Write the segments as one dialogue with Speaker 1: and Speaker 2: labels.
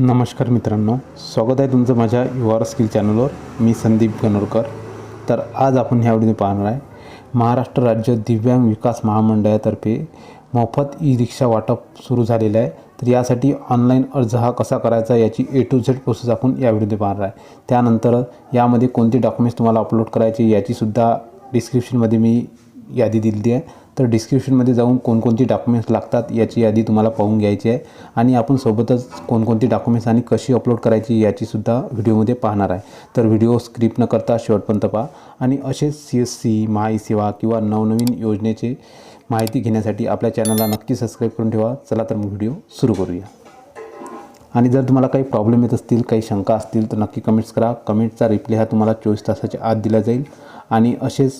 Speaker 1: नमस्कार मित्रांनो स्वागत आहे तुमचं माझ्या युआर स्किल चॅनलवर. मी संदीप गणोरकर. तर आज आपण ह्या व्हिडिओ पाहणार आहे. महाराष्ट्र राज्य दिव्यांग विकास महामंडळातर्फे मोफत ई रिक्षा वाटप सुरू झालेलं आहे. तर यासाठी ऑनलाईन अर्ज हा कसा करायचा याची ए टू झेड प्रोसेस आपण या व्हिडिओमध्ये पाहणार आहे. त्यानंतर यामध्ये कोणते डॉक्युमेंट्स तुम्हाला अपलोड करायचे याचीसुद्धा डिस्क्रिप्शनमध्ये मी यादी दिलेली आहे. तर डिस्क्रिप्शनमध्ये जाऊन कोणकोणती डॉक्युमेंट्स लागतात याची यादी तुम्हाला पाहून घ्यायची आहे. आणि आपण सोबतच कोणकोणती डॉक्युमेंट्स आणि कशी अपलोड करायची याचीसुद्धा व्हिडिओमध्ये पाहणार आहे. तर व्हिडिओ स्क्रिप्ट न करता शेवटपर्यंत पहा. आणि असेच सी एस सी महाईसेवा किंवा नवनवीन योजनेचे माहिती घेण्यासाठी आपल्या चॅनलला नक्की सबस्क्राईब करून ठेवा. चला तर मग व्हिडिओ सुरू करूया. आणि जर तुम्हाला काही प्रॉब्लेम येत असतील काही शंका असतील तर नक्की कमेंट्स करा. कमेंटचा रिप्लाय हा तुम्हाला चोवीस तासाच्या आत दिला जाईल. आणि असेच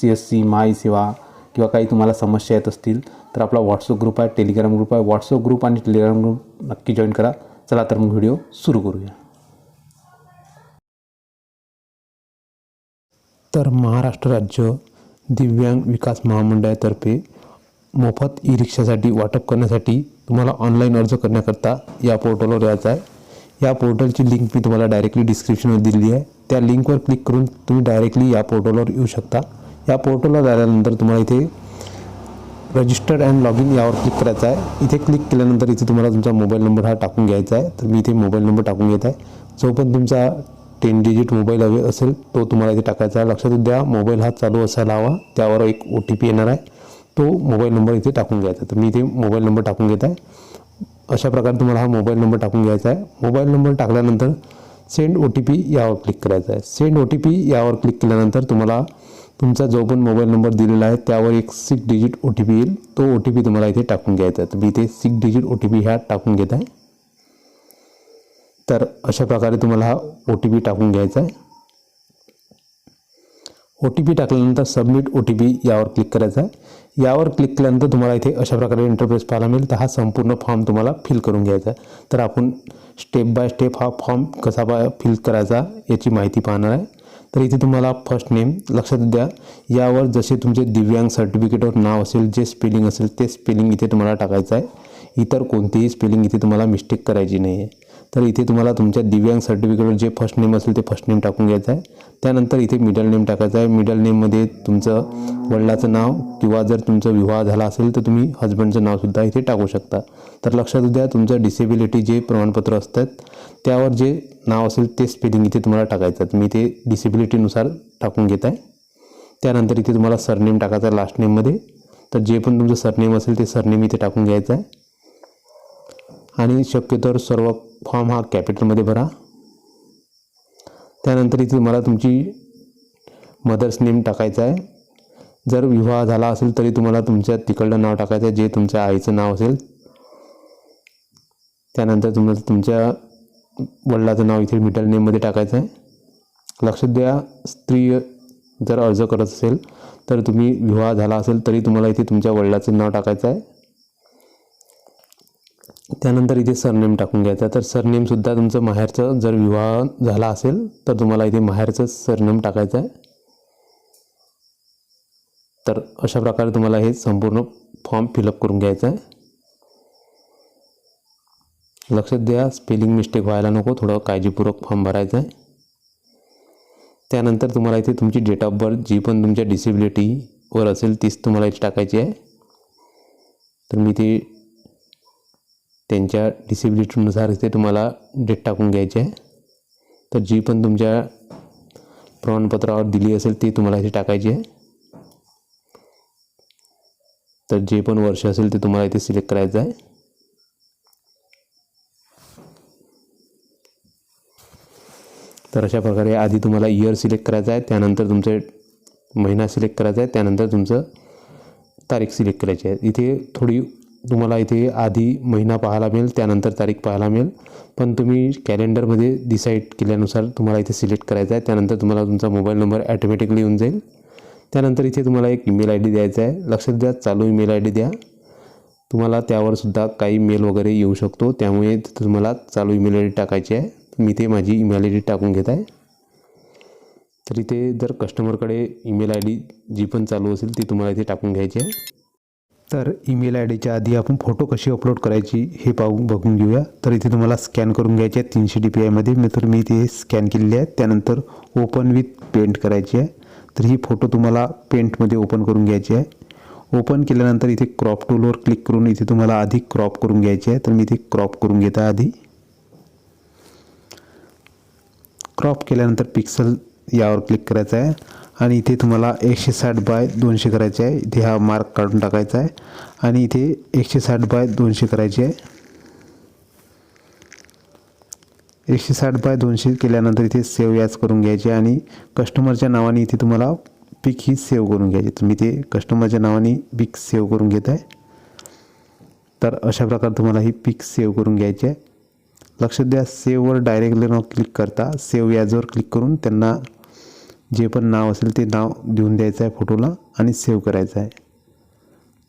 Speaker 1: सी एस सी माई सेवा किंवा काही तुम्हाला समस्या येत असतील तर आपला व्हॉट्सअप ग्रुप आहे टेलिग्राम ग्रुप आहे. व्हॉट्सअप ग्रुप आणि टेलिग्राम ग्रुप नक्की जॉईन करा. चला तर मग व्हिडिओ सुरू करूया. तर महाराष्ट्र राज्य दिव्यांग विकास महामंडळातर्फे मोफत ई रिक्षासाठी वाटप करण्यासाठी तुम्हाला ऑनलाईन अर्ज करण्याकरता या पोर्टलवर यायचं आहे. या पोर्टलची लिंक मी तुम्हाला डायरेक्टली डिस्क्रिप्शनवर दिलेली आहे. त्या लिंकवर क्लिक करून तुम्ही डायरेक्टली या पोर्टलवर येऊ शकता. या पोर्टलला झाल्यानंतर तुम्हाला इथे रजिस्टर्ड अँड लॉग इन यावर क्लिक करायचं आहे. इथे क्लिक केल्यानंतर इथे तुम्हाला तुमचा मोबाईल नंबर हा टाकून घ्यायचा आहे. तर मी इथे मोबाईल नंबर टाकून घेत आहे. जो पण तुमचा टेन डिजिट मोबाईल हवे असेल तो तुम्हाला इथे टाकायचा आहे. लक्षात द्या मोबाईल हा चालू असायला हवा. त्यावर एक ओ टी पी येणार आहे. तो मोबाईल नंबर इथे टाकून घ्यायचा तर मी इथे मोबाईल नंबर टाकून घेत आहे. अशा प्रकारे तुम्हाला हा मोबाईल नंबर टाकून घ्यायचा आहे. मोबाईल नंबर टाकल्यानंतर सेंड ओ टी पी यावर क्लिक करायचा आहे. सेंड ओ टी पी यावर क्लिक केल्यानंतर तुम्हाला तुमचा जो पण मोबाईल नंबर दिलेला आहे त्यावर एक six digit O T P येईल. तो ओ टी पी तुम्हाला इथे टाकून घ्यायचा आहे. मी इथे six digit O T P ह्या टाकून घेत आहे. तर अशा प्रकारे तुम्हाला हा ओ टी पी टाकून घ्यायचा आहे. ओ टी पी टाकल्यानंतर सबमिट ओ टी पी यावर क्लिक करायचा आहे. यावर क्लिक केल्यानंतर तुम्हाला इथे अशा प्रकारे इंटरफेस पाहायला मिळेल. तर हा संपूर्ण फॉर्म तुम्हाला फिल करून घ्यायचा आहे. तर आपण स्टेप बाय स्टेप हा फॉर्म कसा बा फिल करायचा याची माहिती पाहणार आहे. तर इथे तुम्हाला फर्स्ट नेम लक्षात द्या. यावर जसे तुमचे दिव्यांग सर्टिफिकेटवर नाव असेल जे स्पेलिंग असेल ते स्पेलिंग इथे तुम्हाला टाकायचं आहे. इतर कोणतेही स्पेलिंग इथे तुम्हाला मिस्टेक करायची नाही आहे तर इथे तुम्हाला तुमच्या दिव्यांग सर्टिफिकेटवर जे फर्स्ट नेम असेल ते फर्स्ट नेम टाकून घ्यायचं आहे. त्यानंतर इथे मिडल नेम टाकायचं आहे. मिडल नेममध्ये तुमचं वडिलाचं नाव किंवा जर तुमचा विवाह झाला असेल तर तुम्ही हजबंडचं नावसुद्धा इथे टाकू शकता. तर लक्षात द्या तुमचं डिसेबिलिटी जे प्रमाणपत्र असतात त्यावर जे नाव असेल ते स्पेलिंग इथे तुम्हाला टाकायचं आहे. मी ते डिसेबिलिटीनुसार टाकून घेत आहे. त्यानंतर इथे तुम्हाला सरनेम टाकायचं आहे लास्ट नेममध्ये तर जे पण तुमचं सरनेम असेल ते सरनेम इथे टाकून घ्यायचं आहे. आणि शक्यतोवर सर्व फॉर्म हा कॅपिटलमध्ये भरा. त्यानंतर इथे तुम्हाला तुमची मदर्स नेम टाकायचं आहे. जर विवाह झाला असेल तरी तुम्हाला तुमच्या तिकडलं नाव टाकायचं आहे जे तुमच्या आईचं नाव असेल. त्यानंतर तुम्हाला तुमच्या वडिलाचं नाव इथे मिडल नेममध्ये टाकायचं आहे. लक्षात द्या स्त्री जर अर्ज करत असेल तर तुम्ही विवाह झाला असेल तरी तुम्हाला इथे तुमच्या वडिलाचं नाव टाकायचं आहे. त्यानंतर इथे सरनेम टाकून घ्यायचा तर सरनेमसुद्धा तुमचं माहेरचं जर विवाह झाला असेल तर तुम्हाला इथे माहेरचं सरनेम टाकायचं आहे. तर अशा प्रकारे तुम्हाला हे संपूर्ण फॉर्म फिलअप करून घ्यायचं आहे. लक्षात द्या स्पेलिंग मिस्टेक व्हायला नको थोडं काळजीपूर्वक फॉर्म भरायचा आहे. त्यानंतर तुम्हाला इथे तुमची डेट ऑफ बर्थ जी पण तुमच्या डिसेबिलिटीवर असेल तीच तुम्हाला इथे टाकायची आहे. तर मी ते त्यांच्या डिसेबिलिटीनुसार इथे तुम्हाला डेट टाकून घ्यायची आहे. तर जी पण तुमच्या प्रमाणपत्रावर दिली असेल ती तुम्हाला इथे टाकायची आहे. तर जे पण वर्ष असेल ते तुम्हाला इथे सिलेक्ट करायचं आहे. तर अशा प्रकारे आधी तुम्हाला इयर सिलेक्ट करायचं आहे त्यानंतर तुमचं महिना सिलेक्ट करायचा आहे त्यानंतर तुमचं तारीख सिलेक्ट करायची आहे. इथे थोडी तुम्हाला इथे आधी महिना पाहायला मिळेल त्यानंतर तारीख पाहायला मिळेल. पण तुम्ही कॅलेंडरमध्ये डिसाईड केल्यानुसार तुम्हाला इथे सिलेक्ट करायचं आहे त्यानंतर तुम्हाला तुमचा मोबाईल नंबर ॲटोमॅटिकली येऊन जाईल. त्यानंतर इथे तुम्हाला एक ईमेल आय डी द्यायचा आहे. लक्षात द्या चालू ईमेल आय डी द्या. तुम्हाला त्यावर सुद्धा काही मेल वगैरे येऊ शकतो. त्यामुळे तिथे तुम्हाला चालू ईमेल आय डी टाकायची आहे. मी ते माझी ईमेल आय डी टाकून घेत आहे. तर इथे जर कस्टमरकडे ईमेल आय डी जी पण चालू असेल ती तुम्हाला इथे टाकून घ्यायची आहे. तर ईमेल आय डीच्या आधी आपण फोटो कशी अपलोड करायची हे पाहू बघून घेऊया. तर इथे तुम्हाला स्कॅन करून घ्यायचे आहे तीनशे डी पी आयमध्ये मी तर मी ते स्कॅन केलेले आहे. त्यानंतर ओपन विथ पेंट करायची आहे. तर ही फोटो तुम्हाला पेंटमध्ये ओपन करून घ्यायची आहे. ओपन केल्यानंतर इथे क्रॉप टूलवर क्लिक करून इथे तुम्हाला आधी क्रॉप करून घ्यायची आहे. तर मी इथे क्रॉप करून घेता आधी. क्रॉप केल्यानंतर पिक्सल यावर क्लिक करायचं आहे. आणि इथे तुम्हाला एकशे साठ बाय दोनशे करायचे आहे. इथे हा मार्क काढून टाकायचा आहे. आणि इथे एकशे साठ बाय दोनशे करायचे आहे. एकशे साठ बाय दोनशे केल्यानंतर इथे सेव्ह याच करून घ्यायचे आणि कस्टमरच्या नावाने इथे तुम्हाला पिक ही सेव्ह करून घ्यायची. तुम्ही ते कस्टमरच्या नावाने पिक सेव्ह करून घेत आहे तर अशा प्रकारे तुम्हाला ही पिक सेव्ह करून घ्यायची आहे. लक्ष द्या सेववर डायरेक्टली न क्लिक करता सेव याजवर क्लिक करून त्यांना जे पण नाव असेल ते नाव देऊन द्यायचं आहे फोटोला आणि सेव्ह करायचं आहे.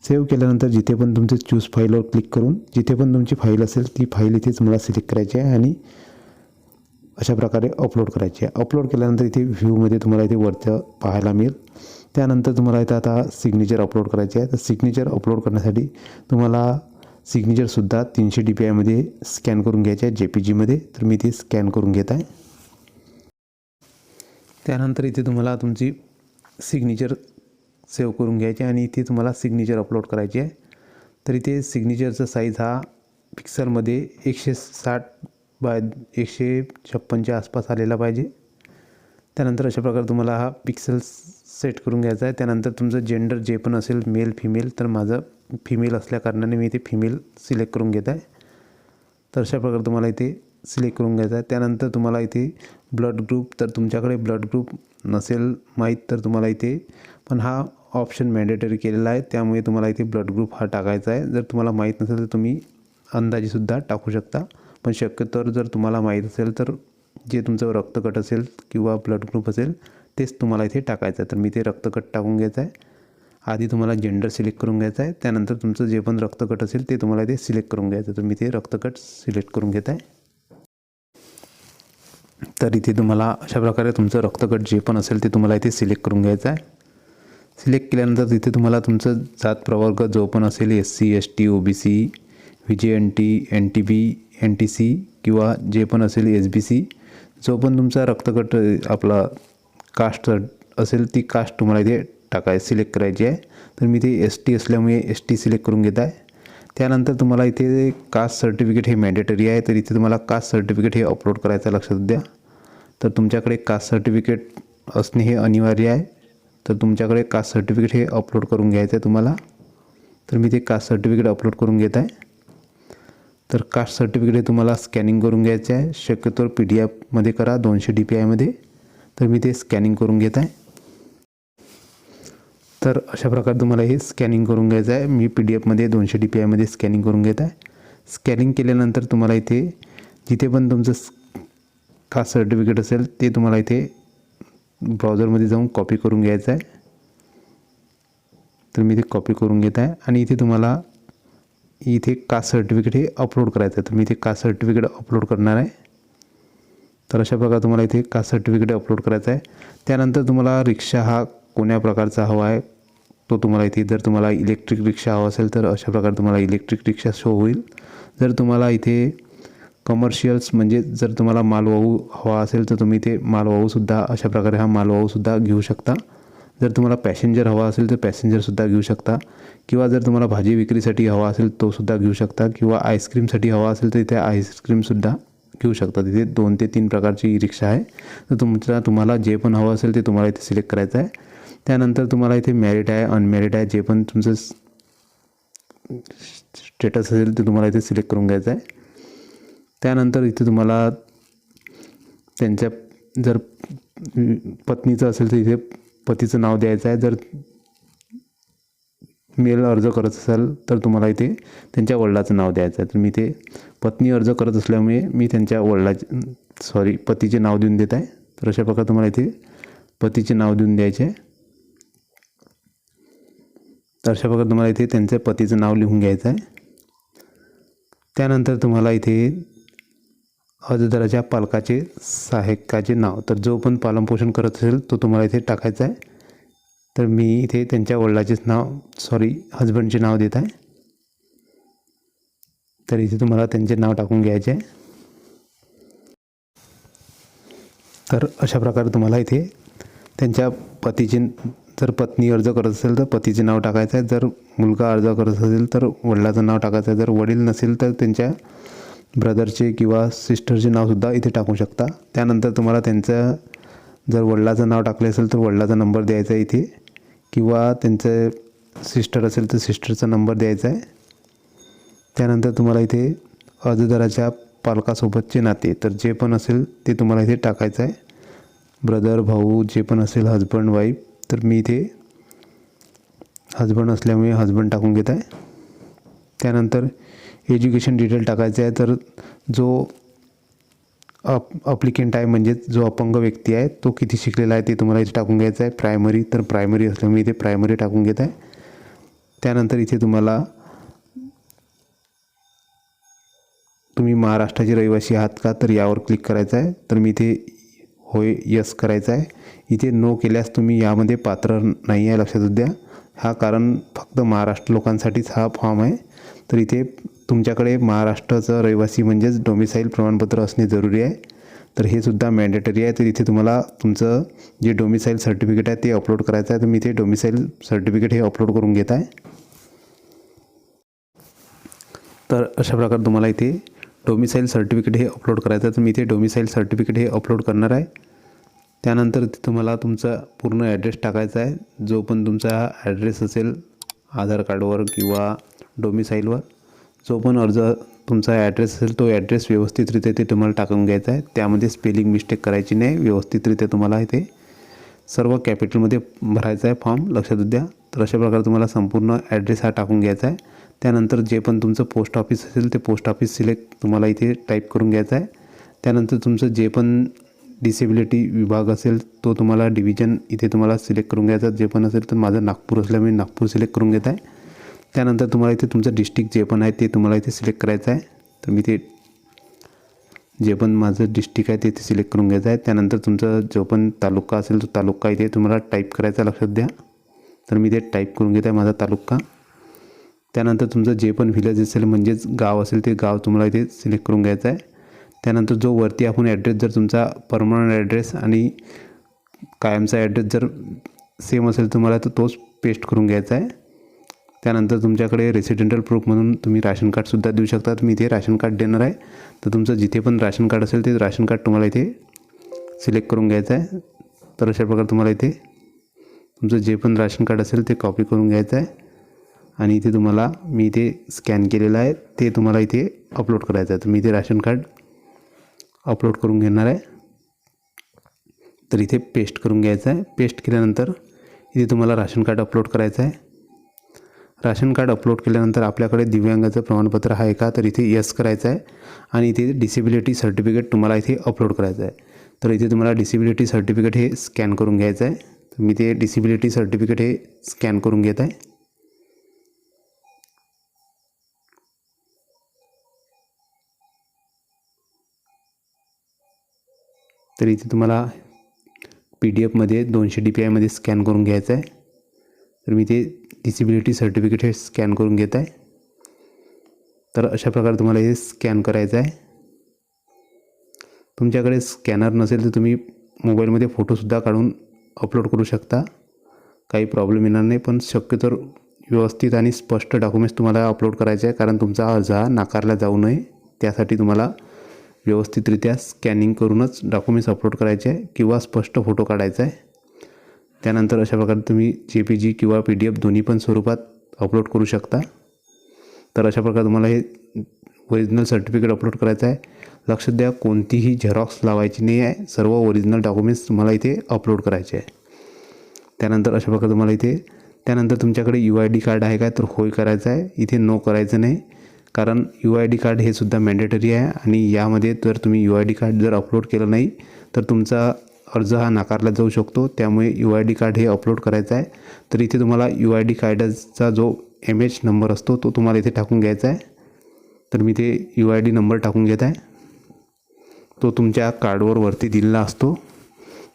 Speaker 1: सेव्ह केल्यानंतर जिथे पण तुमचे चूज फाईलवर क्लिक करून जिथे पण तुमची फाईल असेल ती फाईल इथे तुम्हाला सिलेक्ट करायची आहे आणि अशा प्रकारे अपलोड करायची आहे. अपलोड केल्यानंतर इथे व्ह्यूमध्ये तुम्हाला इथे वरचं पाहायला मिळेल. त्यानंतर तुम्हाला इथं आता सिग्नेचर अपलोड करायचे आहे. तर सिग्नेचर अपलोड करण्यासाठी तुम्हाला सिग्नेचरसुद्धा तीनशे डी पी आयमध्ये स्कॅन करून घ्यायचे आहे जे पी जीमध्ये तर मी ते स्कॅन करून घेत आहे. त्यानंतर इथे तुम्हाला तुमची सिग्नेचर सेव्ह करून घ्यायची आहे आणि इथे तुम्हाला सिग्नेचर अपलोड करायची आहे. तर इथे सिग्नेचरचा साईज हा पिक्सलमध्ये एकशे साठ बाय एकशे छप्पनच्या आसपास आलेला पाहिजे. त्यानंतर अशा प्रकारे तुम्हाला हा पिक्सल सेट करून घ्यायचा आहे. त्यानंतर तुमचं जेंडर जे पण असेल मेल फिमेल तर माझं फिमेल असल्याकारणाने मी इथे फिमेल सिलेक्ट करून घेत आहे. तर अशा प्रकारे तुम्हाला इथे सिलेक्ट करून घ्यायचं आहे. त्यानंतर तुम्हाला इथे ब्लड ग्रुप तर तुमच्याकडे ब्लड ग्रुप नसेल माहीत तर तुम्हाला इथे पण हा ऑप्शन मॅन्डेटरी केलेला आहे. त्यामुळे तुम्हाला इथे ब्लड ग्रुप हा टाकायचा आहे. जर तुम्हाला माहीत नसेल तर तुम्ही अंदाजेसुद्धा टाकू शकता. पण शक्यतोवर जर तुम्हाला माहीत असेल तर जे तुमचं रक्तगट असेल किंवा ब्लड ग्रुप असेल तेच तुम्हाला इथे टाकायचं आहे. तर मी ते रक्तगट टाकून घ्यायचं आहे. आधी तुम्हाला जेंडर सिलेक्ट करून घ्यायचं आहे. त्यानंतर तुमचं जे पण रक्तगट असेल ते तुम्हाला इथे सिलेक्ट करून घ्यायचं तर मी ते रक्तगट सिलेक्ट करून घेत आहे तर इथे तुम्हाला अशा प्रकारे तुमचं रक्तगट जे पण असेल ते तुम्हाला इथे सिलेक्ट करून घ्यायचं आहे. सिलेक्ट केल्यानंतर तिथे तुम्हाला तुमचं जात प्रवर्ग जो पण असेल S C S T O B C V J N T N T B N T C किंवा जे पण असेल एस बी सी जो पण तुमचा रक्तगट आपला कास्ट असेल ती कास्ट तुम्हाला इथे टाकाय सिलेक्ट करायची आहे. तर मी ते एस टी असल्यामुळे एस टी सिलेक्ट करून घेत आहे. त्यानंतर तुम्हाला इथे कास्ट सर्टिफिकेट हे मॅन्डेटरी आहे. तर इथे तुम्हाला कास्ट सर्टिफिकेट हे अपलोड करायचं लक्षात द्या. तर तुमच्याकडे कास्ट सर्टिफिकेट असणे हे अनिवार्य आहे. तर तुमच्याकडे कास्ट सर्टिफिकेट हे अपलोड करून घ्यायचं आहे तुम्हाला. तर मी ते कास्ट सर्टिफिकेट अपलोड करून घेत आहे. तर कास्ट सर्टिफिकेट हे तुम्हाला स्कॅनिंग करून घ्यायचे आहे. शक्यतो पी डी एफमध्ये करा दोनशे डी पी आयमध्ये तर मी ते स्कॅनिंग करून घेत आहे. तर अशा प्रकारे तुम्हाला हे स्कॅनिंग करून घ्यायचं आहे. मी पी डी एफमध्ये दोनशे डी पी आयमध्ये स्कॅनिंग करून घेत आहे. स्कॅनिंग केल्यानंतर तुम्हाला इथे जिथे पण तुमचं कास्ट सर्टिफिकेट असेल ते तुम्हाला इथे ब्राउझरमध्ये जाऊन कॉपी करून घ्यायचं आहे. तर मी ते कॉपी करून घेत आहे. आणि इथे तुम्हाला इथे कास्ट सर्टिफिकेट हे अपलोड करायचं आहे. तर मी इथे कास्ट सर्टिफिकेट अपलोड करणार आहे. तर अशा प्रकारे तुम्हाला इथे कास्ट सर्टिफिकेट अपलोड करायचं आहे. त्यानंतर तुम्हाला रिक्षा हा कोण्या प्रकारचा हवा आहे तो तुम्हाला इथे जर तुम्हाला इलेक्ट्रिक रिक्षा हवा असेल तर अशा प्रकारे तुम्हाला इलेक्ट्रिक रिक्षा शो होईल. जर तुम्हाला इथे कमर्शियल्स म्हणजे जर तुम्हाला मालवाहू हवा असेल तर तुम्ही ते मालवाहूसुद्धा अशा प्रकारे हा मालवाहूसुद्धा घेऊ शकता. जर तुम्हाला पॅसेंजर हवा असेल तर पॅसेंजरसुद्धा घेऊ शकता. किंवा जर तुम्हाला भाजी विक्रीसाठी हवा असेल तोसुद्धा घेऊ शकता. किंवा आईस्क्रीमसाठी हवा असेल तर इथे आईस्क्रीमसुद्धा घेऊ शकता. तिथे दोन ते तीन प्रकारची ई रिक्षा आहे. तर तुमच्या तुम्हाला जे पण हवं असेल ते तुम्हाला इथे सिलेक्ट करायचं आहे. त्यानंतर तुम्हाला इथे मॅरिट आहे अनमॅरिड आहे जे पण तुमचं स्टेटस असेल ते तुम्हाला इथे सिलेक्ट करून घ्यायचं आहे. त्यानंतर इथे तुम्हाला त्यांच्या जर पत्नीचं असेल तर इथे पतीचं नाव द्यायचं आहे. जर मेल अर्ज करत असाल तर तुम्हाला इथे त्यांच्या वडिलाचं नाव द्यायचं आहे. तर मी ते पत्नी अर्ज करत असल्यामुळे मी त्यांच्या वडिलाचे सॉरी पतीचे नाव देऊन देत आहे. तर अशा प्रकारे तुम्हाला इथे पतीचे नाव देऊन द्यायचे आहे. तर अशा प्रकारे तुम्हाला इथे त्यांच्या पतीचं नाव लिहून घ्यायचं आहे. त्यानंतर तुम्हाला इथे अर्जदाराच्या पालकाचे सहाय्यकाचे नाव. तर जो पण पालनपोषण करत असेल तो तुम्हाला इथे टाकायचा आहे. तर मी इथे त्यांच्या वडिलाचेच नाव सॉरी हजबंडचे नाव देत आहे. तर इथे तुम्हाला त्यांचे नाव टाकून घ्यायचे आहे. तर अशा प्रकारे तुम्हाला इथे त्यांच्या पतीचे जर पत्नी अर्ज करत असेल तर पतीचे नाव टाकायचं आहे. जर मुलगा अर्ज करत असेल तर वडिलाचं नाव टाकायचं आहे. जर वडील नसेल तर त्यांच्या ब्रदरचे किंवा सिस्टरचे नावसुद्धा इथे टाकू शकता. त्यानंतर तुम्हाला त्यांचं जर वडिलाचं नाव टाकले असेल तर वडिलाचा नंबर द्यायचा आहे इथे. किंवा त्यांचं सिस्टर असेल तर सिस्टरचा नंबर द्यायचा आहे. त्यानंतर तुम्हाला इथे अर्जदाराच्या पालकासोबतचे नाते तर जे पण असेल ते तुम्हाला इथे टाकायचं आहे. ब्रदर भाऊ जे पण असेल हजबंड वाईफ तर मी इथे हजबंड असल्यामुळे हजबंड टाकून घेत आहे. त्यानंतर एज्युकेशन डिटेल टाकायचं आहे. तर जो अप अप्लिकेंट आहे म्हणजेच जो अपंग व्यक्ती आहे तो किती शिकलेला आहे ते तुम्हाला इथे टाकून घ्यायचं आहे. प्रायमरी तर प्रायमरी असल्यामुळे इथे प्रायमरी टाकून घेत आहे. त्यानंतर इथे तुम्हाला तुम्ही महाराष्ट्राचे रहिवासी आहात का तर यावर क्लिक करायचं आहे. तर मी इथे होय यस करायचं आहे. इथे नो केल्यास तुम्ही यामध्ये पात्र नाही आहे लक्षात द्या. हा कारण फक्त महाराष्ट्र लोकांसाठीच हा फॉर्म आहे. तर इथे तुमच्याकडे महाराष्ट्राचं रहिवासी म्हणजेच डोमिसाईल प्रमाणपत्र असणे जरुरी आहे. तर हे सुद्धा मॅन्डेटरी आहे. तर इथे तुम्हाला तुमचं जे डोमिसाईल सर्टिफिकेट आहे ते अपलोड करायचं आहे. तर मी इथे डोमिसाईल सर्टिफिकेट हे अपलोड करून घेत आहे तर अशा प्रकारे तुम्हाला इथे डोमिसाईल सर्टिफिकेट हे अपलोड करायचं आहे तर मी इथे डोमिसाईल सर्टिफिकेट हे अपलोड करणार आहे. त्यानंतर इथे तुम्हाला तुमचा पूर्ण ॲड्रेस टाकायचा आहे जो पण तुमचा ॲड्रेस असेल आधार कार्डवर किंवा डोमिसाईलवर जो पण अर्ज तुमचा ॲड्रेस असेल तो ॲड्रेस व्यवस्थितरित्या ते तुम्हाला टाकून घ्यायचा आहे. त्यामध्ये स्पेलिंग मिस्टेक करायची नाही व्यवस्थितरित्या तुम्हाला इथे सर्व कॅपिटलमध्ये भरायचा आहे फॉर्म लक्षात द्या तर अशा प्रकारे तुम्हाला संपूर्ण ॲड्रेस हा टाकून घ्यायचा आहे. त्यानंतर जे पण तुमचं पोस्ट ऑफिस असेल ते पोस्ट ऑफिस सिलेक्ट तुम्हाला इथे टाईप करून घ्यायचं आहे. त्यानंतर तुमचं जे पण डिसेबिलिटी विभाग असेल तो तुम्हाला डिव्हिजन इथे तुम्हाला सिलेक्ट करून घ्यायचा. जे पण असेल तर माझं नागपूर असल्यामुळे नागपूर सिलेक्ट करून घेत आहे. त्यानंतर तुम्हाला इथे तुमचं डिस्ट्रिक्ट जे पण आहे ते तुम्हाला इथे सिलेक्ट करायचं आहे. तर मी ते जे पण माझं डिस्ट्रिक्ट आहे ते इथे सिलेक्ट करून घ्यायचं आहे. त्यानंतर तुमचा जो पण तालुका असेल तो तालुका इथे तुम्हाला टाईप करायचा लक्षात द्या. तर मी ते टाईप करून घेत आहे माझा तालुका. त्यानंतर तुमचं जे पण व्हिलेज असेल म्हणजेच गाव असेल ते गाव तुम्हाला इथे सिलेक्ट करून घ्यायचं आहे. त्यानंतर जो वरती आपण ॲड्रेस जर तुमचा परमनंट ॲड्रेस आणि कायमचा ॲड्रेस जर सेम असेल तुम्हाला तर तोच पेस्ट करून घ्यायचा आहे. त्यानंतर तुमच्याकडे रेसिडेंटल प्रूफ म्हणून तुम्ही राशन कार्डसुद्धा देऊ शकता. मी इथे राशन कार्ड देणार आहे. तर तुमचं जिथे पण राशन कार्ड असेल ते राशन कार्ड तुम्हाला इथे सिलेक्ट करून घ्यायचं आहे. तर अशा प्रकारे तुम्हाला इथे तुमचं जे पण राशन कार्ड असेल ते कॉपी करून घ्यायचं आहे. आणि इथे तुम्हाला मी इथे स्कॅन केलेलं आहे. ते तुम्हाला इथे अपलोड करायचं आहे. तर मी इथे राशन कार्ड अपलोड करून घेणार आहे. तर इथे पेस्ट करून घ्यायचं आहे. पेस्ट केल्यानंतर इथे तुम्हाला राशन कार्ड अपलोड करायचं आहे. राशन कार्ड अपलोड केल्यानंतर आपल्याकडे दिव्यांगाचं प्रमाणपत्र आहे का? तर इथे यस करायचं आहे. आणि इथे डिसेबिलिटी सर्टिफिकेट तुम्हाला इथे अपलोड करायचं आहे. तर इथे तुम्हाला डिसेबिलिटी सर्टिफिकेट हे स्कॅन करून घ्यायचं आहे. तर मी ते डिसेबिलिटी सर्टिफिकेट हे स्कॅन करून घेत आहे. तर इथे तुम्हाला पी डी एफमध्ये दोनशे डी पी आयमध्ये स्कॅन करून घ्यायचं आहे. तर मी ते डिसिबिलिटी सर्टिफिकेट हे स्कॅन करून घेत आहे. तर अशा प्रकारे तुम्हाला हे स्कॅन करायचं आहे. तुमच्याकडे स्कॅनर नसेल तर तुम्ही मोबाईलमध्ये फोटोसुद्धा काढून अपलोड करू शकता. काही प्रॉब्लेम येणार नाही पण शक्यतो व्यवस्थित आणि स्पष्ट डॉक्युमेंट्स तुम्हाला अपलोड करायचे आहे कारण तुमचा अर्ज हा नाकारला जाऊ नये. त्यासाठी तुम्हाला व्यवस्थितरित्या स्कॅनिंग करूनच डॉक्युमेंट्स अपलोड करायचे आहे किंवा स्पष्ट फोटो काढायचा आहे. त्यानंतर अशा प्रकारे तुम्ही जे पी जी किंवा पी डी एफ दोन्ही पण स्वरूपात अपलोड करू शकता. तर अशा प्रकारे तुम्हाला हे ओरिजिनल सर्टिफिकेट अपलोड करायचं आहे. लक्ष द्या कोणतीही झेरॉक्स लावायची नाही आहे. सर्व ओरिजिनल डॉक्युमेंट्स तुम्हाला इथे अपलोड करायचे आहे. त्यानंतर अशा प्रकारे तुम्हाला इथे त्यानंतर तुमच्याकडे यू आय डी कार्ड आहे काय तर होय करायचं आहे. इथे नो करायचं नाही. कारण यू आय डी कार्ड हे सुद्धा मॅन्डेटरी आहे आणि यामध्ये जर तुम्ही यू आय डी कार्ड जर अपलोड केलं नाही तर तुमचा अर्ज हा नाकारला जाऊ शकतो. त्यामुळे यू आय डी कार्ड हे अपलोड करायचं आहे. तर इथे तुम्हाला यू आय डी कार्डाचा जो एम एच नंबर असतो तो तुम्हाला इथे टाकून घ्यायचा आहे. तर मी ते यू आय डी नंबर टाकून घेत आहे. तो तुमच्या कार्डवर वरती दिलेला असतो.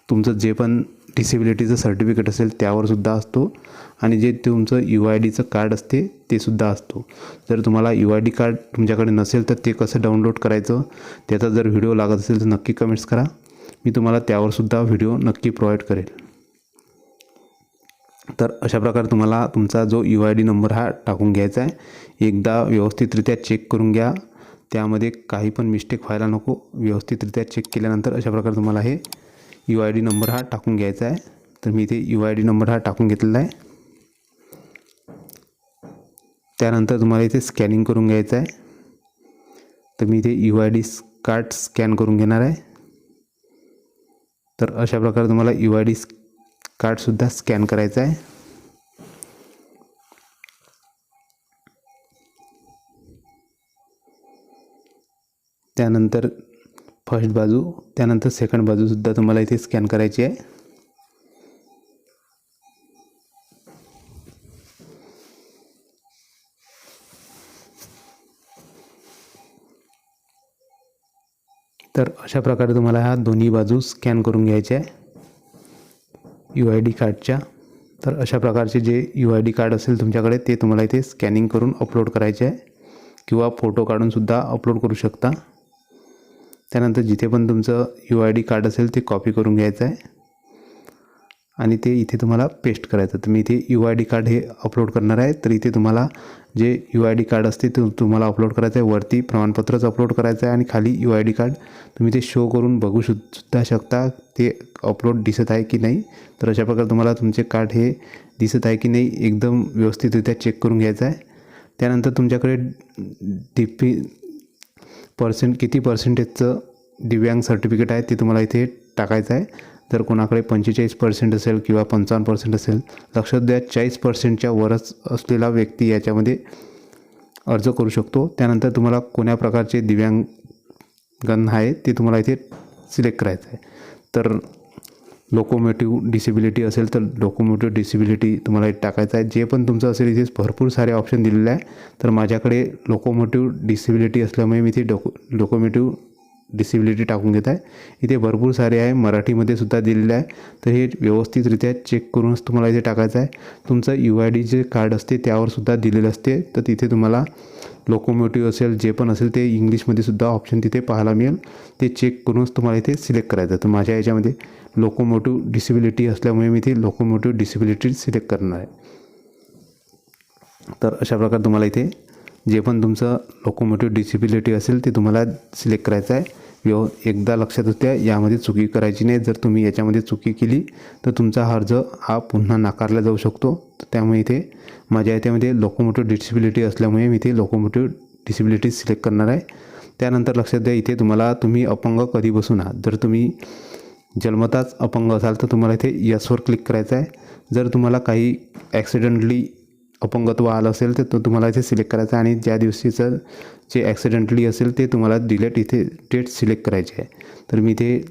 Speaker 1: तुमचं जे पण डिसेबिलिटीचं सर्टिफिकेट असेल त्यावरसुद्धा असतो. आणि जे तुमचं यू आय डीचं कार्ड असते ते सुद्धा असतो. जर तुम्हाला यू आय डी कार्ड तुमच्याकडे नसेल तर ते कसं डाउनलोड करायचं त्याचा जर व्हिडिओ लागत असेल तर नक्की कमेंट्स करा. मी तुम्हाला त्यावरसुद्धा व्हिडिओ नक्की प्रोव्हाइड करेल. तर अशा प्रकारे तुम्हाला तुमचा जो यू आय डी नंबर हा टाकून घ्यायचा आहे. एकदा व्यवस्थितरित्या चेक करून घ्या. त्यामध्ये काही पण मिस्टेक व्हायला नको. व्यवस्थितरित्या चेक केल्यानंतर अशा प्रकारे तुम्हाला हे यू आय डी नंबर हा टाकून घ्यायचा आहे. तर मी इथे यू आय डी नंबर हा टाकून घेतलेला आहे. त्यानंतर तुम्हाला इथे स्कॅनिंग करून घ्यायचं आहे. तर मी इथे U I D card scan करून घेणार आहे. तर अशा प्रकारे तुम्हाला यू आय डी कार्डसुद्धा स्कॅन करायचं आहे. त्यानंतर फर्स्ट बाजू त्यानंतर सेकंड बाजूसुद्धा तुम्हाला इथे स्कॅन करायची आहे. तर अशा प्रकारे तुम्हाला ह्या दोन्ही बाजू स्कॅन करून घ्यायच्या आहे. यू आय डी कार्डच्या तर अशा प्रकारचे जे यू आय डी कार्ड असेल तुमच्याकडे ते तुम्हाला इथे स्कॅनिंग करून अपलोड करायचे आहे. किंवा फोटो काढूनसुद्धा अपलोड करू शकता. त्यानंतर जिथे पण तुमचं यू आय डी कार्ड असेल ते कॉपी करून घ्यायचं आहे. आणि ते इथे तुम्हाला पेस्ट करायचं तर मी इथे यू आय डी कार्ड हे अपलोड करणार आहे. तर इथे तुम्हाला जे यू आय डी कार्ड असते ते तुम्हाला अपलोड करायचं आहे. वरती प्रमाणपत्रच अपलोड करायचं आहे. आणि खाली यू आय डी कार्ड तुम्ही ते शो करून बघू शु सुद्धा शकता ते अपलोड दिसत आहे की नाही. तर अशा प्रकारे तुम्हाला तुमचे कार्ड हे दिसत आहे की नाही एकदम व्यवस्थितरित्या चेक करून घ्यायचं आहे. त्यानंतर तुमच्याकडे डी पी पर्सेंट किती पर्सेंटेजचं दिव्यांग सर्टिफिकेट आहे ते तुम्हाला इथे टाकायचं आहे. जर कोणाकडे पंचेचाळीस पर्सेंट असेल किंवा पंचावन्न पर्सेंट असेल लक्षात द्या चाळीस पर्सेंटच्या वरच असलेला व्यक्ती याच्यामध्ये अर्ज करू शकतो. त्यानंतर तुम्हाला कोण्या प्रकारचे दिव्यांगण आहे ते तुम्हाला इथे सिलेक्ट करायचं आहे. तर लोकोमोटिव्ह डिसेबिलिटी असेल तर लोकोमोटिव्ह डिसेबिलिटी तुम्हाला इथे टाकायचं आहे. जे पण तुमचं असेल इथे भरपूर सारे ऑप्शन दिलेले आहे. तर माझ्याकडे लोकोमोटिव्ह डिसेबिलिटी असल्यामुळे मी इथे डोको लोकोमोटिव्ह डिसेबिलिटी टाकून घेत आहे. इथे भरपूर सारे आहे. मराठीमध्ये सुद्धा दिलेले आहे. तर हे व्यवस्थितरित्या चेक करूनच तुम्हाला इथे टाकायचं आहे. तुमचं यू आय डी जे कार्ड असते त्यावर सुद्धा दिलेलं असते. तर तिथे तुम्हाला लोकोमोटिव्ह असेल जे पण असेल ते इंग्लिशमध्ये सुद्धा ऑप्शन तिथे पाहायला मिळेल. ते चेक करूनच तुम्हाला इथे सिलेक्ट करायचं तर माझ्या याच्यामध्ये लोकोमोटिव्ह डिसेबिलिटी असल्यामुळे मी इथे लोकोमोटिव्ह डिसेबिलिटी सिलेक्ट करणार आहे. तर अशा प्रकारे तुम्हाला इथे जे पण तुमचं लोकोमोटिव्ह डिसेबिलिटी असेल ते तुम्हाला सिलेक्ट करायचं आहे. व्यव एकदा लक्षात होत्या यामध्ये चुकी करायची नाही. जर तुम्ही याच्यामध्ये चुकी केली तर तुमचा अर्ज हा पुन्हा नाकारला जाऊ शकतो. तर त्यामुळे इथे माझ्या याच्यामध्ये लोकोमोटिव्ह डिसेबिलिटी असल्यामुळे मी इथे लोकोमोटिव्ह डिसेबिलिटी सिलेक्ट करणार आहे. त्यानंतर लक्षात द्या इथे तुम्हाला तुम्ही अपंग कधी बसू ना जर तुम्ही जन्मताच अपंग असाल तर तुम्हाला इथे यसवर क्लिक करायचं आहे. जर तुम्हाला काही ॲक्सिडेंटली अपंगत्व आलं असेल तर तो तुम्हाला इथे सिलेक्ट करायचा आहे आणि ज्या दिवशीचं जे ॲक्सिडेंटली असेल ते तुम्हाला डिलेट इथे डेट सिलेक्ट करायची आहे. तर मी इथे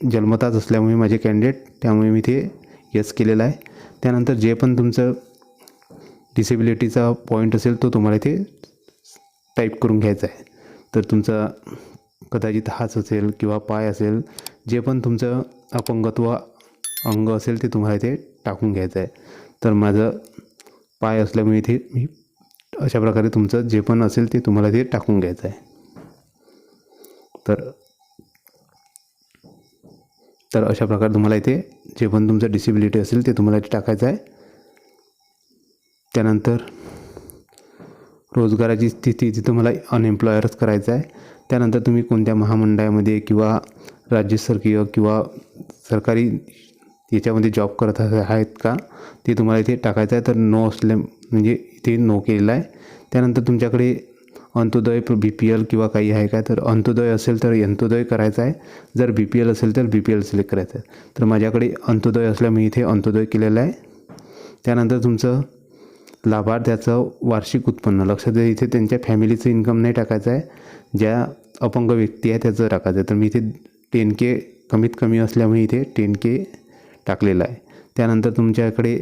Speaker 1: जन्मताच असल्यामुळे माझे कॅन्डिडेट त्यामुळे मी इथे यस केलेलं आहे. त्यानंतर जे पण तुमचं डिसेबिलिटीचा पॉईंट असेल तो तुम्हाला इथे टाईप करून घ्यायचा आहे. तर तुमचा कदाचित हाच असेल किंवा पाय असेल जे पण तुमचं अपंगत्व अंग असेल ते तुम्हाला इथे टाकून घ्यायचं आहे तर माझं पाय असल्यामुळे इथे मी अशा प्रकारे तुमचं जे पण असेल ते तुम्हाला इथे टाकून घ्यायचं आहे तर तर अशा प्रकारे तुम्हाला इथे जे पण तुमचं डिसेबिलिटी असेल ते तुम्हाला इथे टाकायचं आहे त्यानंतर रोजगाराची स्थिती जी तुम्हाला अनएम्प्लॉयरच करायचं आहे त्यानंतर तुम्ही कोणत्या महामंडळामध्ये किंवा राज्यसरकीय किंवा सरकारी याच्यामध्ये जॉब करत आहेत का? ते तुम्हाला इथे टाकायचं आहे. तर नो असल्या म्हणजे इथे नो केलेलं आहे. त्यानंतर तुमच्याकडे अंत्योदय बी पी एल किंवा काही आहे का? तर अंत्योदय असेल तर अंत्योदय करायचा आहे. जर बी पी एल असेल तर बी पी एल सिलेक्ट करायचं आहे. तर माझ्याकडे अंत्योदय असल्यामुळे इथे अंत्योदय केलेलं आहे. त्यानंतर तुमचं लाभार्थ्याचं वार्षिक उत्पन्न. लक्षात द्या इथे त्यांच्या फॅमिलीचं इन्कम नाही टाकायचं आहे. ज्या अपंग व्यक्ती आहे त्याचं टाकायचं आहे. तर मी इथे टेन के कमीत कमी असल्यामुळे इथे टेन के टाकलेलं आहे. त्यानंतर तुमच्याकडे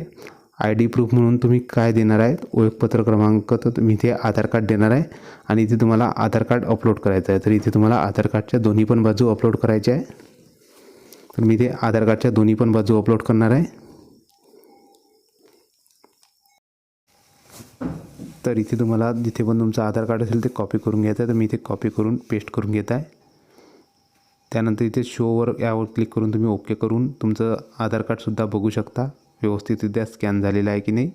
Speaker 1: आय डी प्रूफ म्हणून तुम्ही काय देणार आहे ओळखपत्र क्रमांक तर तुम्ही इथे आधार कार्ड देणार आहे आणि इथे तुम्हाला आधार कार्ड अपलोड करायचं आहे. तर इथे तुम्हाला आधार कार्डच्या दोन्ही पण बाजू अपलोड करायच्या आहे. तर मी इथे आधार कार्डच्या दोन्ही पण बाजू अपलोड करणार आहे. तर इथे तुम्हाला जिथे पण तुमचं आधार कार्ड असेल ते कॉपी करून घ्यायचं आहे. तर मी इथे कॉपी करून पेस्ट करून घेत आहे. त्यानंतर इथे शोवर यावर क्लिक करून तुम्ही ओके करून तुमचं आधार कार्डसुद्धा बघू शकता. व्यवस्थितरित्या स्कॅन झालेलं आहे की नाही.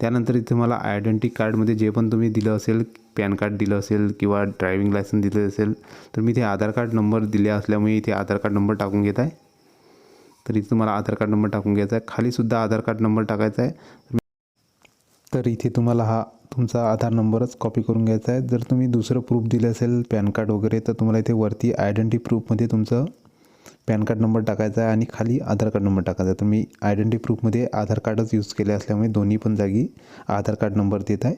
Speaker 1: त्यानंतर इथे मला आयडेंटी कार्डमध्ये जे पण तुम्ही दिलं असेल पॅन कार्ड दिलं असेल किंवा ड्रायविंग लायसन दिलं असेल तर मी इथे आधार कार्ड नंबर दिले असल्यामुळे इथे आधार कार्ड नंबर टाकून घेत आहे. तर इथे तुम्हाला आधार कार्ड नंबर टाकून घ्यायचा आहे. खालीसुद्धा आधार कार्ड नंबर टाकायचा आहे. तर इथे तुम्हाला हा तुमचा आधार नंबरच कॉपी करून घ्यायचा आहे. जर तुम्ही दुसरं प्रूफ दिलं असेल पॅन कार्ड वगैरे तर तुम्हाला इथे वरती आयडेंटी प्रूफमध्ये तुमचं पॅन कार्ड नंबर टाकायचा आहे आणि खाली आधार कार्ड नंबर टाकायचा आहे. तर मी आयडेंटी प्रूफमध्ये आधार कार्डच यूज केले असल्यामुळे दोन्ही पण जागी आधार कार्ड नंबर देत आहे.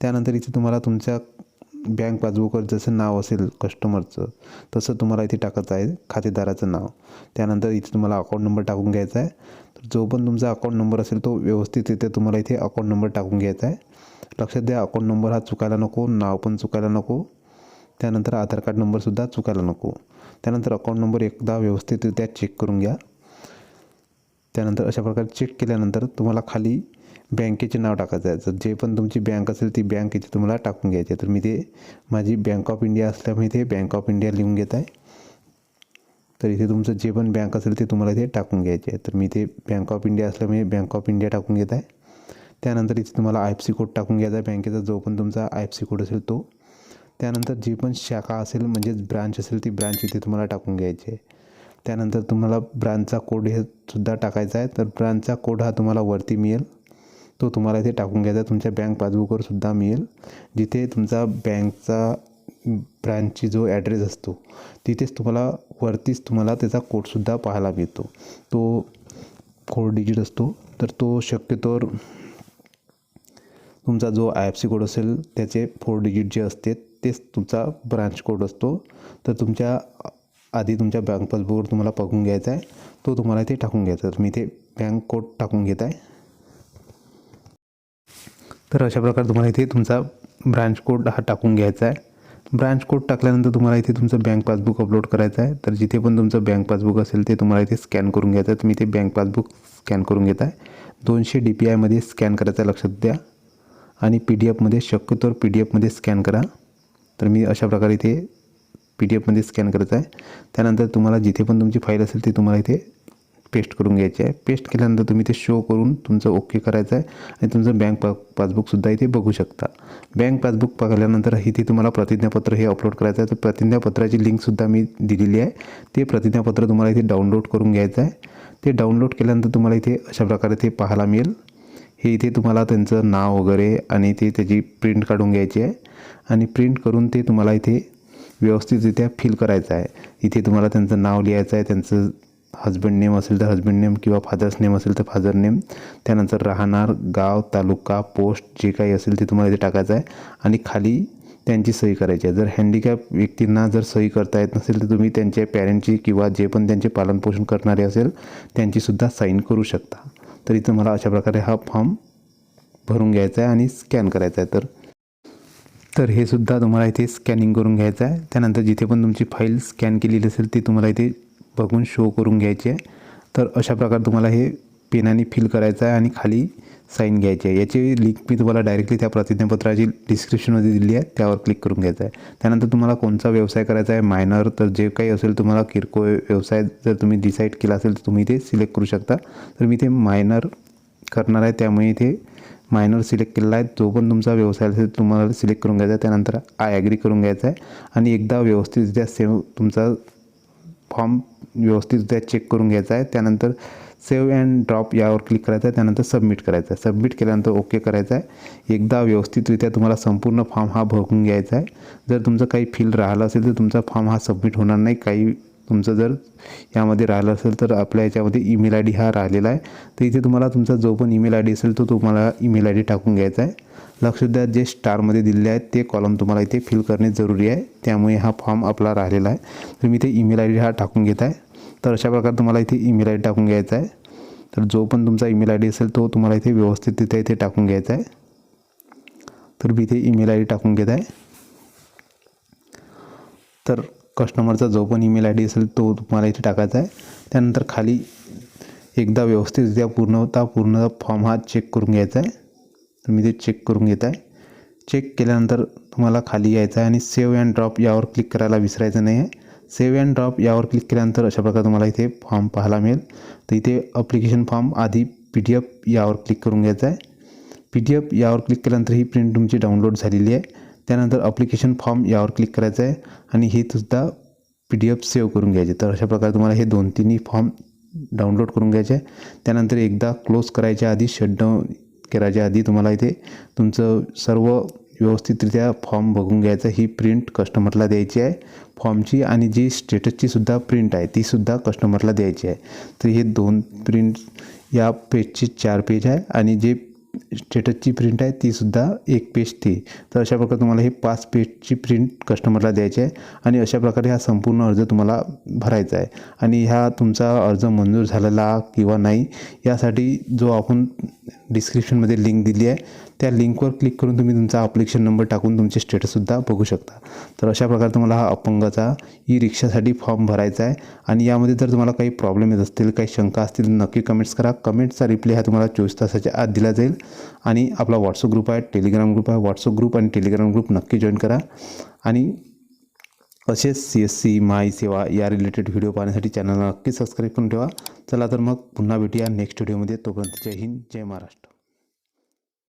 Speaker 1: त्यानंतर इथे तुम्हाला तुमच्या बँक पासबुकवर जसं नाव असेल कस्टमरचं तसं तुम्हाला इथे टाकायचं आहे खातेदाराचं नाव. त्यानंतर इथे तुम्हाला अकाउंट नंबर टाकून घ्यायचा आहे. तर जो पण तुमचा अकाउंट नंबर असेल तो व्यवस्थितरित्या तुम्हाला इथे अकाउंट नंबर टाकून घ्यायचा आहे. लक्षात द्या अकाउंट नंबर हा चुकायला नको नाव पण चुकायला नको. त्यानंतर आधार कार्ड नंबरसुद्धा चुकायला नको. त्यानंतर अकाउंट नंबर एकदा व्यवस्थितरित्या चेक करून घ्या. त्यानंतर अशा प्रकारे चेक केल्यानंतर तुम्हाला खाली बँकेचे नाव टाकायचं आहे. तर जे पण तुमची बँक असेल ती बँक इथे तुम्हाला टाकून घ्यायची. आहे तर मी ते माझी बँक ऑफ इंडिया असल्यामुळे इथे बँक ऑफ इंडिया लिहून घेत आहे. तर इथे तुमचं जे पण बँक असेल ते तुम्हाला इथे टाकून घ्यायचे आहे. तर मी ते बँक ऑफ इंडिया असल्यामुळे बँक ऑफ इंडिया टाकून घेत आहे. त्यानंतर इथे तुम्हाला आय एफ सी कोड टाकून घ्यायचा आहे. बँकेचा जो पण तुमचा आय एफ सी कोड असेल तो. त्यानंतर जी पण शाखा असेल म्हणजेच ब्रांच असेल ती ब्रांच इथे तुम्हाला टाकून घ्यायची आहे. त्यानंतर तुम्हाला ब्रांचचा कोड हे सुद्धा टाकायचा आहे. तर ब्रांचचा कोड हा तुम्हाला वरती मिळेल. तो तुम्हाला इथे टाकून घ्यायचा. आहे तुमच्या बँक पासबुकवर सुद्धा मिळेल. जिथे तुमचा बँकचा ब्रांचची जो ॲड्रेस असतो तिथेच तुम्हाला वरतीच तुम्हाला त्याचा कोडसुद्धा पाहायला मिळतो. तो फोर डिजिट असतो. तर तो शक्यतोवर तुमचा जो आय एफ सी कोड असेल त्याचे फोर डिजिट जे असते तेच तुमचा ब्रांच कोड असतो. तर तुमच्या आधी तुमच्या बँक पासबुकवर तुम्हाला बघून घ्यायचा आहे. तो तुम्हाला इथे टाकून घ्यायचा आहे. तर इथे बँक कोड टाकून घेत आहे. तर अशा प्रकारे तुम्हाला इथे तुमचा ब्रांच कोड हा टाकून घ्यायचा आहे. ब्रांच कोड टाकल्यानंतर तुम्हाला इथे तुमचं बँक पासबुक अपलोड करायचं आहे. तर जिथे पण तुमचं बँक पासबुक असेल ते तुम्हाला इथे स्कॅन करून घ्यायचं आहे. तुम्ही इथे बँक पासबुक स्कॅन करून घेत आहे. दोनशे डी पी आयमध्ये स्कॅन करायचं आहे लक्षात द्या. आणि पी डी एफमध्ये शक्यतोवर पी डी एफमध्ये स्कॅन करा. तर मी अशा प्रकारे इथे पी डी एफमध्ये स्कॅन करायचं आहे. त्यानंतर तुम्हाला जिथे पण तुमची फाईल असेल ती तुम्हाला इथे पेस्ट करून घ्यायची आहे. पेस्ट केल्यानंतर तुम्ही ते शो करून तुमचं ओके करायचं आहे. आणि तुमचं बँक पा पासबुकसुद्धा इथे बघू शकता. बँक पासबुक पाहिल्यानंतर इथे तुम्हाला प्रतिज्ञापत्र हे अपलोड करायचं आहे. तर प्रतिज्ञापत्राची लिंकसुद्धा मी दिलेली आहे. ते प्रतिज्ञापत्र तुम्हाला इथे डाउनलोड करून घ्यायचं आहे. ते डाउनलोड केल्यानंतर तुम्हाला इथे अशा प्रकारे ते पाहायला मिळेल. हे इथे तुम्हाला त्यांचं नाव वगैरे आणि ते त्याची प्रिंट काढून घ्यायची आहे. आणि प्रिंट करून ते तुम्हाला इथे व्यवस्थितरित्या फिल करायचं आहे. इथे तुम्हाला त्यांचं नाव लिहायचं आहे. त्यांचं हजबंड नेम असेल तर हजबंड नेम किंवा फादर्स नेम असेल तर फादर नेम त्यानंतर राहणार गाव तालुका पोस्ट जे काही असेल ते तुम्हाला इथे टाकायचं आहे. आणि खाली त्यांची सही करायची आहे. जर हँडिकॅप व्यक्तींना जर सही करता येत नसेल तर तुम्ही त्यांच्या पॅरेंटची किंवा जे पण त्यांचे पालनपोषण करणारे असेल त्यांचीसुद्धा साईन करू शकता. तर इथं मला अशा प्रकारे हा फॉर्म भरून घ्यायचा आहे आणि स्कॅन करायचा आहे. तर तर हे सुद्धा तुम्हाला इथे स्कॅनिंग करून घ्यायचं आहे. त्यानंतर जिथे पण तुमची फाईल स्कॅन केलेली असेल ती तुम्हाला इथे बघून शो करून घ्यायची. आहे तर अशा प्रकारे तुम्हाला हे पेनाने फिल करायचं आहे आणि खाली साईन घ्यायची आहे. याची लिंक मी तुम्हाला डायरेक्टली त्या प्रतिज्ञापत्राची डिस्क्रिप्शनमध्ये दिली आहे. त्यावर क्लिक करून घ्यायचं आहे. त्यानंतर तुम्हाला कोणता व्यवसाय करायचा आहे? मायनर तर जे काही असेल तुम्हाला किरकोळ व्यवसाय जर तुम्ही डिसाईड केला असेल तर तुम्ही ते सिलेक्ट करू शकता. तर मी ते मायनर करणार आहे. त्यामुळे इथे मायनर सिलेक्ट केलेला आहे. जो पण तुमचा व्यवसाय असेल तुम्हाला सिलेक्ट करून घ्यायचा आहे. त्यानंतर आय ॲग्री करून घ्यायचा आहे. आणि एकदा व्यवस्थितरित्या सेव तुमचा फॉर्म व्यवस्थितरित्या चेक करून घ्यायचा आहे. त्यानंतर सेव्ह अँड ड्रॉप यावर क्लिक करायचं आहे. त्यानंतर सबमिट करायचं आहे. सबमिट केल्यानंतर ओके करायचं आहे. एकदा व्यवस्थितरित्या तुम्हाला संपूर्ण फॉर्म हा भरून घ्यायचा आहे. जर तुमचं काही फील राहिलं असेल तर तुमचा फॉर्म हा सबमिट होणार नाही. काही तुमचं जर यामध्ये राहिलं असेल तर आपल्या याच्यामध्ये ईमेल आय डी हा राहिलेला आहे. तर इथे तुम्हाला तुमचा जो पण ईमेल आय डी असेल तो तुम्हाला ईमेल आय डी टाकून घ्यायचा आहे. लक्ष द्या जे स्टारमध्ये दिलेले आहेत ते कॉलम तुम्हाला इथे फिल करणे जरुरी आहे. त्यामुळे हा फॉर्म आपला राहिलेला आहे. तर मी इथे ईमेल आय डी हा टाकून घेत आहे. तर अशा प्रकारे तुम्हाला इथे ईमेल आय डी टाकून घ्यायचा आहे. तर जो पण तुमचा ईमेल आय डी असेल तो तुम्हाला इथे व्यवस्थितरित्या इथे टाकून घ्यायचा आहे. तर मी इथे ईमेल आय डी टाकून घेत आहे. तर कस्टमरचा जो पण ईमेल आय डी असेल तो तुम्हाला इथे टाकायचा आहे. त्यानंतर खाली एकदा व्यवस्थितरित्या पूर्णता पूर्ण फॉर्म हा चेक करून घ्यायचा आहे. तुम्ही ते चेक करून घेत आहे चेक केल्यानंतर तुम्हाला खाली यायचं आहे आणि सेव्ह अँड ड्रॉप यावर क्लिक करायला विसरायचं नाही आहे. सेव्ह अँड ड्रॉप यावर क्लिक केल्यानंतर अशा प्रकारे तुम्हाला इथे फॉर्म पाहायला मिळेल. तर इथे अप्लिकेशन फॉर्म आधी पी डी एफ यावर क्लिक करून घ्यायचा आहे. पी डी एफ यावर क्लिक केल्यानंतर ही प्रिंट तुमची डाउनलोड झालेली आहे. त्यानंतर अप्लिकेशन फॉर्म यावर क्लिक करायचं आहे आणि हे सुद्धा पी डी एफ सेव्ह करून घ्यायचे. तर अशा प्रकारे तुम्हाला हे दोन तिन्ही फॉर्म डाउनलोड करून घ्यायचे. आहे त्यानंतर एकदा क्लोज करायच्या आधी शटडाऊन करायच्या आधी तुम्हाला इथे तुमचं सर्व व्यवस्थितरित्या फॉर्म बघून घ्यायचं. ही प्रिंट कस्टमरला द्यायची आहे फॉर्मची आणि जी स्टेटसची सुद्धा प्रिंट आहे तीसुद्धा कस्टमरला द्यायची आहे. तर हे दोन प्रिंट या पेजचे चार पेज आहे आणि जे स्टेटसची प्रिंट आहे तीसुद्धा एक पेज ते. तर अशा प्रकारे तुम्हाला हे पाच पेजची प्रिंट कस्टमरला द्यायची आहे आणि अशा प्रकारे हा संपूर्ण अर्ज तुम्हाला भरायचा आहे. आणि ह्या तुमचा अर्ज मंजूर झालेला किंवा नाही यासाठी जो आपण डिस्क्रिप्शनमध्ये लिंक दिली आहे त्या लिंकवर क्लिक करून तुम्ही तुमचा अप्लिकेशन नंबर टाकून तुमचे स्टेटससुद्धा बघू शकता. तर अशा प्रकारे तुम्हाला हा अपंगाचा ई रिक्षासाठी फॉर्म भरायचा आहे. आणि यामध्ये जर तुम्हाला काही प्रॉब्लेम येत असतील काही शंका असतील नक्की कमेंट्स करा. कमेंट्सचा रिप्लाय हा तुम्हाला चोवीस तासाच्या आत दिला जाईल. आणि आपला व्हॉट्सअप ग्रुप आहे टेलिग्राम ग्रुप आहे. व्हॉट्सअप ग्रुप आणि टेलिग्राम ग्रुप नक्की जॉईन करा. आणि असेच सी एस सी माई सेवा या रिलेटेड व्हिडिओ पाहण्यासाठी चॅनलला नक्की सबस्क्राईब करून ठेवा. चला तर मग पुन्हा भेटूया नेक्स्ट व्हिडिओमध्ये तोपर्यंत जय हिंद जय महाराष्ट्र.